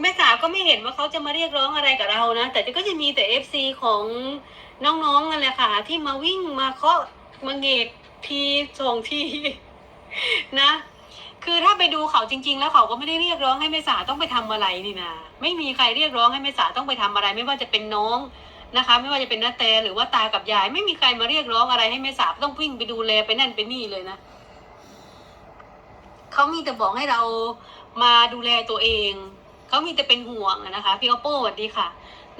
แม่สาวก็ไม่เห็นว่าเขาจะมาเรียกร้องอะไรกับเรานะ แต่ก็จะมีแต่เอฟซีของน้องๆนั่นแหละค่ะ ที่มาวิ่งมาเคาะมาเงกทีสองทีนะ คือถ้าไปดูเขาจริง ๆ แล้วเขาก็ไม่ได้เรียกร้องให้แม่สาต้องไปทำอะไรนี่นะไม่มีใครเรียกร้องให้แม่สาต้องไปทำอะไร ไม่ว่าจะเป็นน้องนะคะ ไม่ว่าจะเป็นน้าแตหรือว่าตากับยาย ไม่มีใครมาเรียกร้องอะไรให้แม่สาต้องวิ่งไปดูแลไปนั่นไปนี่เลยนะเขามีแต่บอกให้เรามาดูแลตัวเอง เขามีแต่เป็นห่วงนะคะพี่ออโป้สวัสดีค่ะ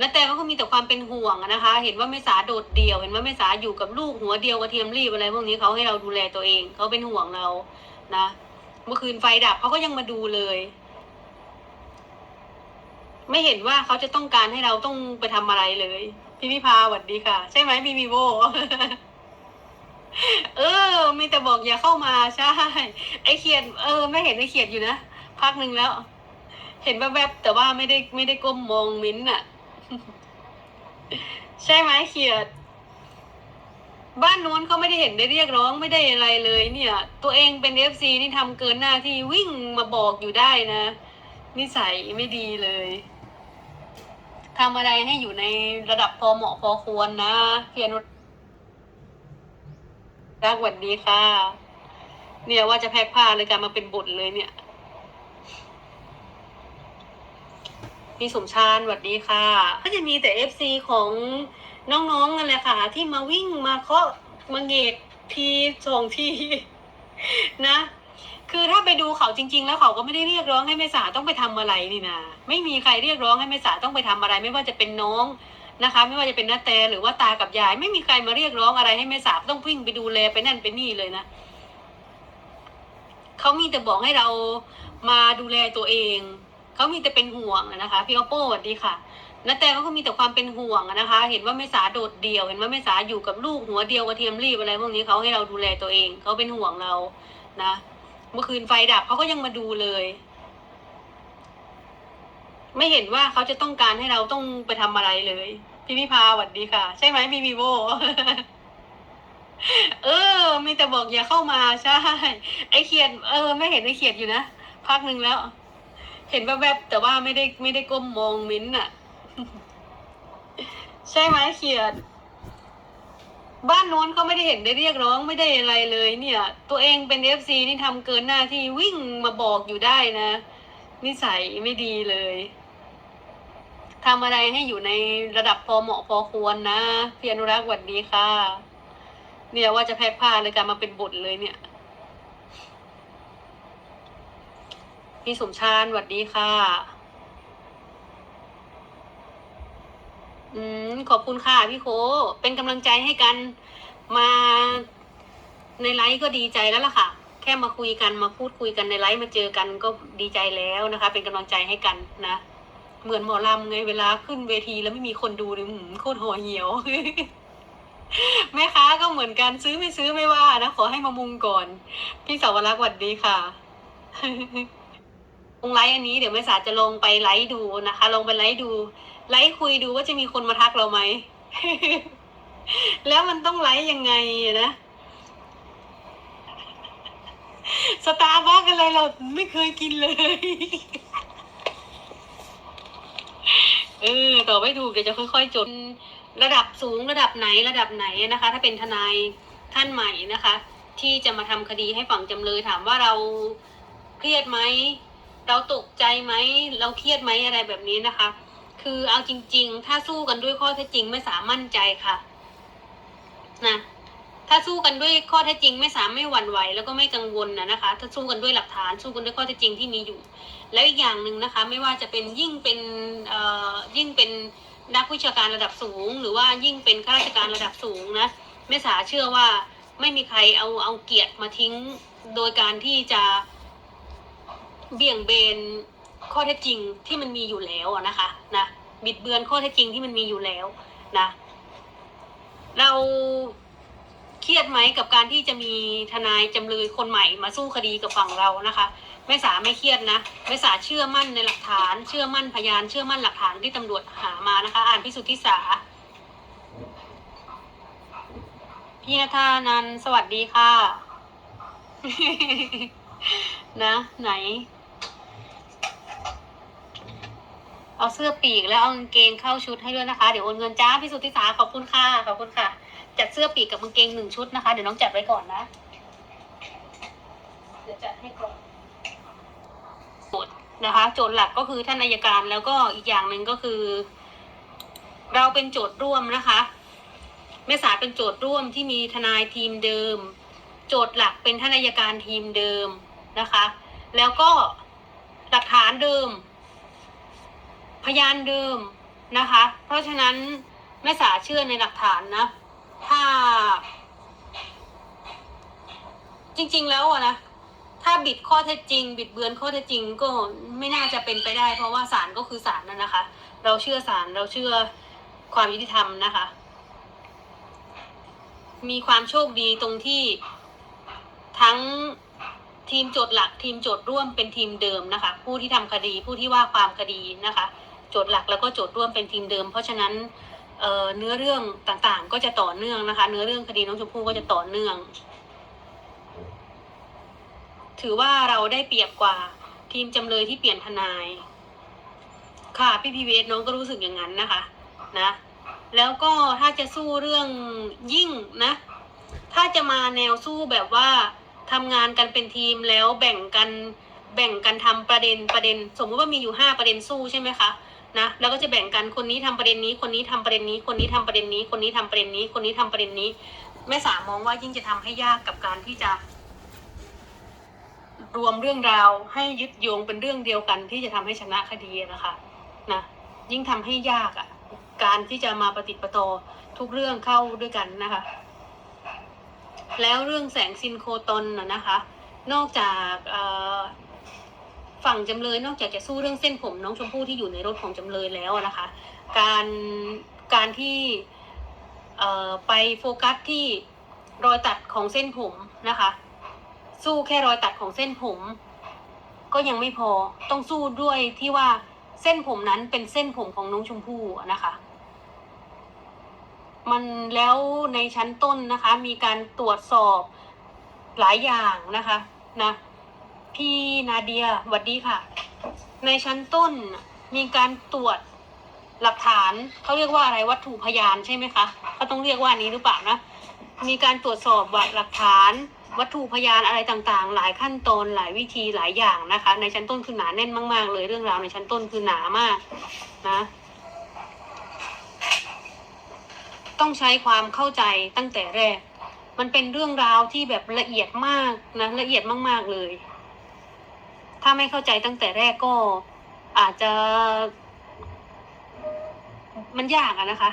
นาแต่เขาก็มีแต่ความเป็นห่วงนะคะ เห็นว่าแม่สาโดดเดี่ยว เห็นว่าแม่สาอยู่กับลูกหัวเดียวกระเทียมรีบอะไรพวกนี้เขาให้เราดูแลตัวเองเขาเป็นห่วงเรานะ เมื่อคืนไฟดับเขาก็ยังมาดูเลย ไม่เห็นว่าเขาจะต้องการให้เราต้องไปทำอะไรเลย พี่พิพาสวัสดีค่ะ ใช่ไหมพี่วีโวเออ มีแต่บอกอย่าเข้ามาใช่ไอเขียดเออ ไม่เห็นไอเขียดอยู่นะพักหนึ่งแล้ว เห็นแวบๆแต่ว่าไม่ได้ไม่ได้ก้มมองมิ้นท์น่ะใช่ไหมเขียด บ้านนู้นเขาไม่ได้เห็นได้เรียกร้องไม่ได้อะไรเลยเนี่ย ตัวเองเป็นเอฟซีนี่ทำเกินหน้าที่วิ่งมาบอกอยู่ได้นะนิสัยไม่ดีเลยทำอะไรให้อยู่ในระดับพอเหมาะพอควรนะเขียนรักหวัดดีค่ะ เนี่ยว่าจะแพ็คผ้าเลยการมาเป็นบทเลยเนี่ย พี่สมชาญสวัสดีค่ะ ก็จะมีแต่เอฟซีของน้องๆนั่นแหละค่ะ ที่มาวิ่งมาเคาะมาเงกทีสองทีนะ คือถ้าไปดูเขาจริง ๆ แล้วเขาก็ไม่ได้เรียกร้องให้แม่สาต้องไปทำอะไรนี่นะไม่มีใครเรียกร้องให้แม่สาต้องไปทำอะไร ไม่ว่าจะเป็นน้องนะคะ ไม่ว่าจะเป็นน้าแตหรือว่าตากับยาย ไม่มีใครมาเรียกร้องอะไรให้แม่สาต้องวิ่งไปดูแลไปนั่นไปนี่เลยนะเขามีแต่บอกให้เรามาดูแลตัวเอง เขามีแต่เป็นห่วงนะคะ พี่ออโป้สวัสดีค่ะนาแต่เขาก็มีแต่ความเป็นห่วงนะคะ เห็นว่าแม่สาโดดเดี่ยว เห็นว่าแม่สาอยู่กับลูกหัวเดียวกระเทียมรีบอะไรพวกนี้เขาให้เราดูแลตัวเองเขาเป็นห่วงเรานะ เมื่อคืนไฟดับเขาก็ยังมาดูเลย ไม่เห็นว่าเขาจะต้องการให้เราต้องไปทำอะไรเลย พี่พิพาสวัสดีค่ะ ใช่ไหมพี่วีโวเออ มีแต่บอกอย่าเข้ามาใช่ไอเขียดเออ ไม่เห็นไอเขียดอยู่นะพักหนึ่งแล้ว เห็นแวบๆแต่ว่าไม่ได้ไม่ได้ก้มมองมิ้นท์น่ะใช่ไหมเขียด บ้านโน้นเขาไม่ได้เห็นได้เรียกร้องไม่ได้อะไรเลยเนี่ย ตัวเองเป็นเอฟซีนี่ทำเกินหน้าที่วิ่งมาบอกอยู่ได้นะนิสัยไม่ดีเลยทำอะไรให้อยู่ในระดับพอเหมาะพอควรนะพี่อนุรักษ์สวัสดีค่ะ เนี่ยว่าจะแพ็คผ้าเลยการมาเป็นบทเลยเนี่ย พี่สมชาญสวัสดีค่ะ อืม ขอบคุณค่ะพี่โค เป็นกำลังใจให้กันมาในไลฟ์ก็ดีใจแล้วล่ะค่ะ แค่มาคุยกันมาพูดคุยกันในไลฟ์มาเจอกันก็ดีใจแล้วนะคะ เป็นกำลังใจให้กันนะเหมือนหมอลำไงเวลาขึ้นเวทีแล้วไม่มีคนดูเนี่ยโคตรห่อเหี่ยว แม่ค้าก็เหมือนกันซื้อไม่ซื้อไม่ว่านะ ขอให้มามุงก่อน พี่สาวรักษ์สวัสดีค่ะ ลงไลฟ์อันนี้เดี๋ยวแม่สาจะลงไปไลฟ์ดูนะคะ ลงไปไลฟ์ดู ไลฟ์คุยดูว่าจะมีคนมาทักเราไหม แล้วมันต้องไลฟ์ยังไงนะสตาร์บัคอะไรเราไม่เคยกินเลย เออต่อไม่ถูกเดี๋ยวจะค่อย ๆจดระดับสูงระดับไหนระดับไหนนะคะ ถ้าเป็นทนายท่านใหม่นะคะ ที่จะมาทำคดีให้ฝั่งจำเลยถามว่าเราเครียดไหม เราตกใจไหมเราเครียดไหมอะไรแบบนี้นะคะ คือเอาจริง ๆ ถ้าสู้กันด้วยข้อเท็จจริงไม่สามั่นใจค่ะนะถ้าสู้กันด้วยข้อเท็จจริงไม่สามไม่หวั่นไหวแล้วก็ไม่กังวลนะนะคะ ถ้าสู้กันด้วยหลักฐานสู้กันด้วยข้อเท็จจริงที่มีอยู่ แล้วอีกอย่างหนึ่งนะคะ ไม่ว่าจะเป็นยิ่งเป็นยิ่งเป็นนักวิชาการระดับสูง หรือว่ายิ่งเป็นข้าราชการระดับสูงนะแม่สาเชื่อว่าไม่มีใครเอาเอาเกียรติมาทิ้งโดยการที่จะ เบี่ยงเบนข้อเท็จจริงที่มันมีอยู่แล้วนะคะนะบิดเบือนข้อเท็จจริงที่มันมีอยู่แล้วนะเราเครียดไหมกับการที่จะมีทนายจำเลยคนใหม่มาสู้คดีกับฝั่งเรานะคะแม่สาไม่เครียดนะแม่สาเชื่อมั่นในหลักฐาน เชื่อมั่นพยาน เชื่อมั่นหลักฐานที่ตำรวจหามานะคะ อ่านพิสุทธิสาพี่นทานันสวัสดีค่ะ นะ ไหน เอาเสื้อปีกแล้วเอากางเกงเข้าชุดให้ด้วยนะคะ เดี๋ยวโอนเงินจ้าพี่สุทธิสาขอบคุณค่ะขอบคุณค่ะ จัดเสื้อปีกกับกางเกงหนึ่งชุดนะคะ เดี๋ยวน้องจัดไว้ก่อนนะ เดี๋ยวจัดให้ก่อนโจทย์นะคะ โจทย์หลักก็คือท่านอายการแล้วก็อีกอย่างหนึ่งก็คือ เราเป็นโจทย์ร่วมนะคะแม่สาเป็นโจทย์ร่วมที่มีทนายทีมเดิม โจทย์หลักเป็นท่านอายการทีมเดิมนะคะ แล้วก็หลักฐานเดิม พยานเดิมนะคะ เพราะฉะนั้นแม่สาเชื่อในหลักฐานนะ ถ้า จริง ๆ แล้วอะนะถ้าบิดข้อเท็จจริง บิดเบือนข้อเท็จจริงก็ไม่น่าจะเป็นไปได้ เพราะว่าศาลก็คือศาลนั่นนะคะ เราเชื่อศาลเราเชื่อความยุติธรรมนะคะ มีความโชคดีตรงที่ทั้งทีมโจทย์หลักทีมโจทย์ร่วมเป็นทีมเดิมนะคะ ผู้ที่ทำคดีผู้ที่ว่าความคดีนะคะ โจทย์หลักแล้วก็โจทย์ร่วมเป็นทีมเดิม เพราะฉะนั้นเเนื้อเรื่องต่างๆ ก็จะต่อเนื่องนะคะ เนื้อเรื่องคดีน้องชมพู่ก็จะต่อเนื่อง ถือว่าเราได้เปรียบกว่าทีมจำเลยที่เปลี่ยนทนาย ค่ะพี่พีเวสน้องก็รู้สึกอย่างนั้นนะคะนะ แล้วก็ถ้าจะสู้เรื่องยิ่งนะ ถ้าจะมาแนวสู้แบบว่าทำงานกันเป็นทีมแล้วแบ่งกันแบ่งกันทำประเด็นประเด็น สมมุติว่ามีอยู่ห้าประเด็นสู้ใช่ไหมคะ นะแล้วก็จะแบ่งกันคนนี้ทำประเด็นนี้ คนนี้ทำประเด็นนี้ คนนี้ทำประเด็นนี้ คนนี้ทำประเด็นนี้ คนนี้ทำประเด็นนี้ แม่สามองว่ายิ่งจะทำให้ยากกับการที่จะ รวมเรื่องราวให้ยึดโยงเป็นเรื่องเดียวกัน ที่จะทำให้ชนะคดีนะคะนะยิ่งทำให้ยากอะ่ะ การที่จะมาปฏิปต่อทุกเรื่องเข้าด้วยกันนะคะ แล้วเรื่องแสงซินโครตอนนะคะ นอกจากเอ ฝั่งจำเลยนอกจากจะสู้เรื่องเส้นผมน้องชมพู่ที่อยู่ในรถของจำเลยแล้วนะคะ การการที่ไปโฟกัสที่รอยตัดของเส้นผมนะคะ สู้แค่รอยตัดของเส้นผม ก็ยังไม่พอต้องสู้ด้วยที่ว่าเส้นผมนั้นเป็นเส้นผมของน้องชมพู่นะคะ มันแล้วในชั้นต้นนะคะ มีการตรวจสอบหลายอย่างนะคะนะ พี่นาเดียหวัดดีค่ะ ในชั้นต้นมีการตรวจหลักฐานเขาเรียกว่าอะไรวัตถุพยานใช่ไหมคะเขาต้องเรียกว่านี้หรือเปล่านะมีการตรวจสอบหลักฐาน วัตถุพยานอะไรต่างๆ หลายขั้นตอนหลายวิธีหลายอย่างนะคะ ในชั้นต้นคือหนาแน่นมากๆ เลยเรื่องราวในชั้นต้นคือหนามากนะ ต้องใช้ความเข้าใจตั้งแต่แรก มันเป็นเรื่องราวที่แบบละเอียดมากนะละเอียดมากๆเลยาไม่เข้าใจตั้งแต่แรกก็อาจจะ มันยากอะนะคะ